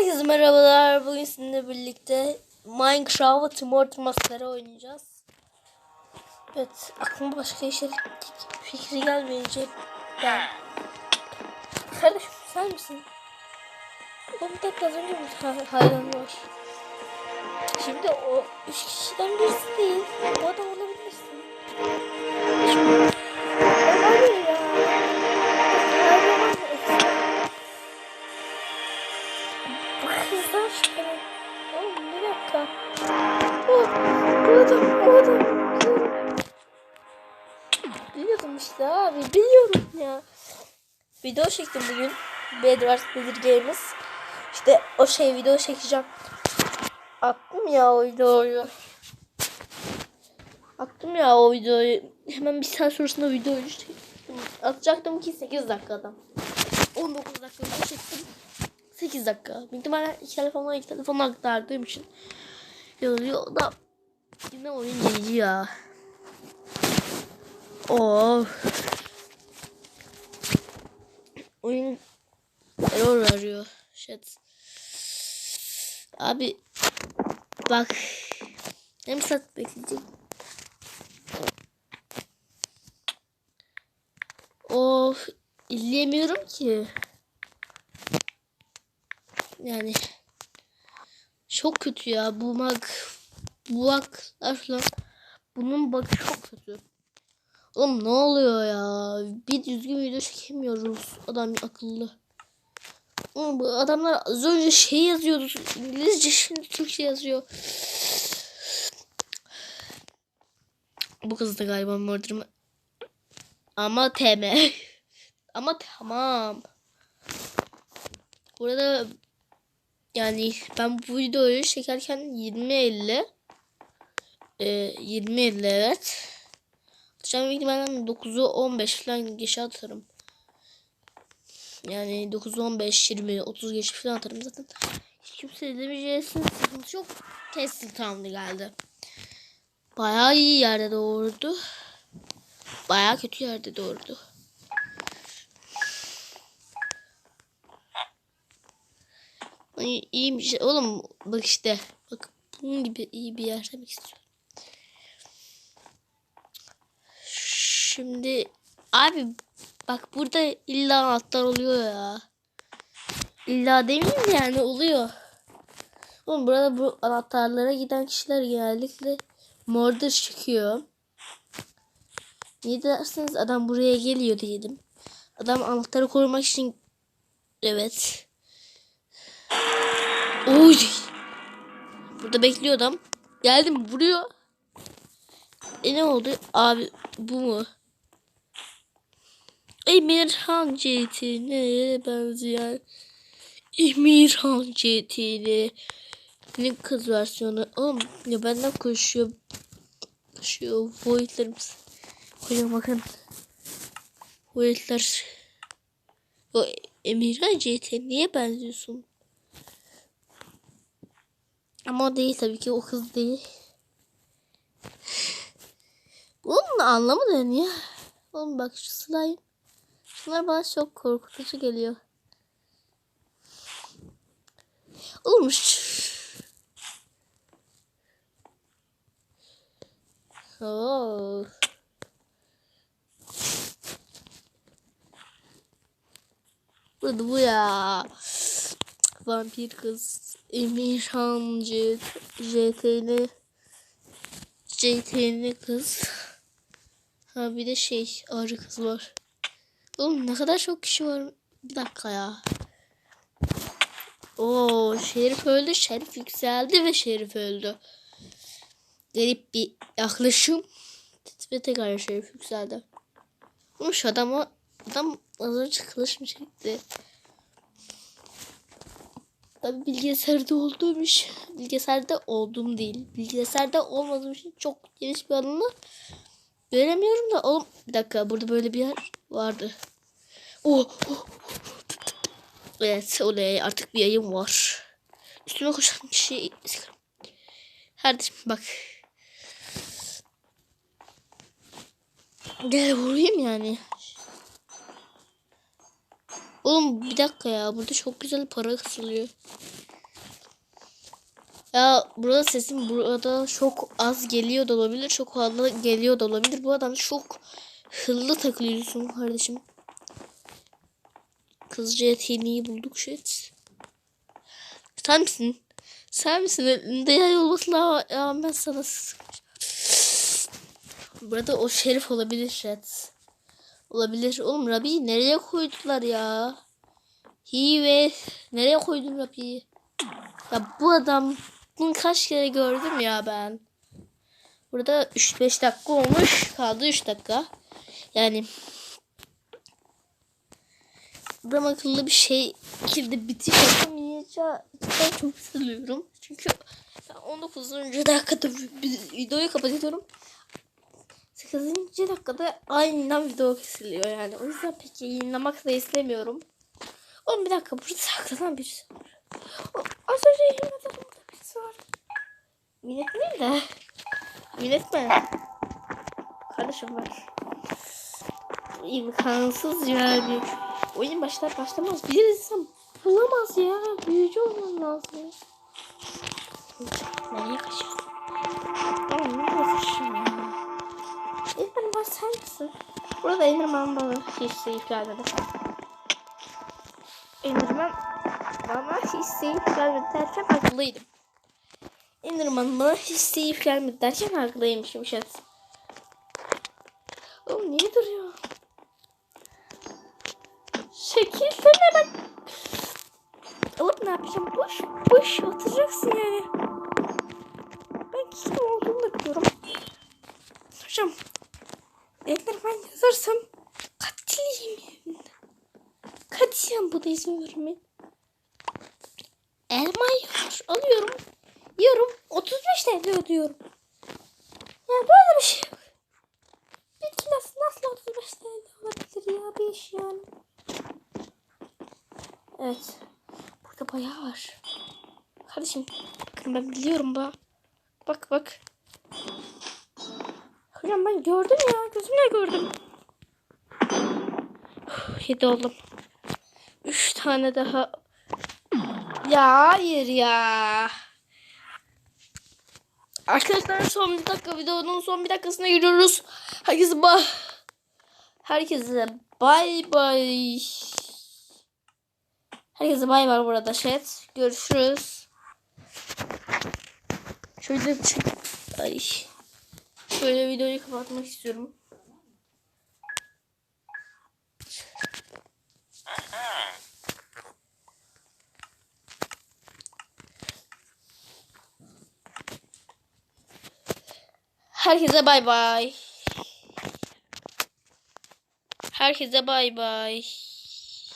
Herkese merhabalar. Bugün sizinle birlikte Minecraft Timor Masları oynayacağız. Evet, aklıma başka işler fikri gelmeyecek. Ben. Kardeşim sen misin? Oğlum da az önce bir ha- hayran var. Şimdi o üç kişiden birisi değil. O adam olabilirsin. Biliyordum işte abi, biliyorum ya. Video çektim bugün. Bedwars Bedir Games. İşte o şey video çekeceğim. Attım ya o videoyu. Attım ya o videoyu. Hemen bir saat sonrasında videoyu çektim. Atacaktım ki 8 dakikada. 19 dakika video çektim. 8 dakika. Büyük ihtimalle iki telefonla iki telefonla aktardığım için yazıyor da yine oyun gelici ya. Of. Oyun error arıyor. Shit. Abi bak hem saat bekleyecek. Of izleyemiyorum ki. Yani çok kötü ya bu bug bu buglar falan bunun bug'ı çok kötü. Oğlum ne oluyor ya? Bir düzgün video çekemiyoruz. Adam akıllı. Oğlum bu adamlar az önce şey yazıyordu. İngilizce şimdi Türkçe yazıyor. Bu kız da galiba murder mı? Ama teme. Ama tamam. Burada yani ben bu videoyu çekerken 20.50 e, 20.50 evet. Atacağım büyük ihtimalle 9'u 15 falan geçe atarım. Yani 9'u 15, 20, 30 geçe falan atarım zaten. Hiç kimse izlemeyeceğisin sıkıntı yok. Kesin tamamdı geldi. Bayağı iyi yerde doğurdu. Bayağı kötü yerde doğurdu. Ay, iyi bir şey. Oğlum bak işte. Bak bunun gibi iyi bir yer demek istiyorum. Şimdi abi bak burada illa anahtar oluyor ya. İlla demeyeyim de yani oluyor. Oğlum burada bu anahtarlara giden kişiler genellikle murder çıkıyor. Niye derseniz adam buraya geliyor diyelim. Adam anahtarı korumak için evet. Oy. Burada bekliyor adam. Geldim vuruyor. E ne oldu? Abi bu mu? Emirhan Ceytin'e benzeyen Emirhan ne kız versiyonu oğlum ya benden koşuyor koşuyor boyutlarımız koyun bakın boyutlar o Emirhan Ceytin niye benziyorsun ama o değil tabii ki o kız değil Oğlum da anlamadım ya. Oğlum bak şu slime. Şunlar bana çok korkutucu geliyor. Şu... Oo. Bu ya. Vampir kız. Emirhan JT'li JT'li kız. Ha bir de şey arı kız var. Oğlum ne kadar çok kişi var. Bir dakika ya. Oo Şerif öldü. Şerif yükseldi ve Şerif öldü. Garip bir yaklaşım. Ve tekrar Şerif yükseldi. Şu adama adam az önce kılıç mı çekti? Tabi bilgisayarda olduğum iş. Bilgisayarda olduğum değil. Bilgisayarda olmadığım için çok geniş bir alanı göremiyorum da. Oğlum bir dakika burada böyle bir yer vardı. Oh, oh. Evet oley artık bir yayın var. Üstüme koşan kişi Kardeşim bak. Gel vurayım yani. Oğlum bir dakika ya. Burada çok güzel para kısılıyor. Ya burada sesim burada çok az geliyor da olabilir. Çok fazla geliyor da olabilir. Bu adam çok hızlı takılıyorsun kardeşim. Kızcı yeteneği bulduk shit. Sen misin? Sen misin? Elinde yay olmasına ya ben sana Burada o şerif olabilir shit. Olabilir. Oğlum Rabi'yi nereye koydular ya? Hi ve nereye koydun Rabi'yi? Ya bu adam bunu kaç kere gördüm ya ben. Burada 3-5 dakika olmuş. Kaldı 3 dakika. Yani Buram akıllı bir şey şekilde bitiş yapamayacağım. Ben çok üzülüyorum. Çünkü ben 19. dakikada vi- videoyu kapatıyorum. 8. dakikada aynen video kesiliyor yani. O yüzden pek yayınlamak da istemiyorum. Oğlum bir dakika burada saklanan birisi var. O, az önce yayınladım burada birisi var. Minnet değil de. Minnet mi? Kardeşim var. İmkansız yani. Oyun başlar başlamaz bir insan bulamaz ya. Büyücü olman lazım. Nereye kaçıyorsun? Oğlum nereye kaçıyorsun Enderman var sen misin? Burada Enderman bana hiç sayıp gelmedi. Enderman bana hiç sayıp gelmedi derken haklıydım. Enderman bana hiç sayıp gelmedi derken haklıymışım şat. Oğlum niye duruyor? Çekilsene bak. Alıp ne yapacağım? Boş boş oturacaksın yani. Ben kim olduğunu da biliyorum. Hocam. Eğer ben yazarsam katiliyim yani. Katiyen bu da izin vermeyin. Elma yiyor. Alıyorum. Yiyorum. 35 TL ödüyorum. Yani böyle bir şey yok. Bir kilosu nasıl 35 TL olabilir ya bir iş yani. Evet. Burada bayağı var. Kardeşim bakın ben biliyorum bak. Bak bak. Hocam ben gördüm ya. Gözümle gördüm. Yedi oldum. Üç tane daha. Ya hayır ya. Arkadaşlar son bir dakika videonun son bir dakikasına giriyoruz. Herkese bay. Herkese bay bay. Herkese bay bay burada chat. Görüşürüz. Şöyle şey. Ay. Şöyle videoyu kapatmak istiyorum. Herkese bay bay. Herkese bay bay.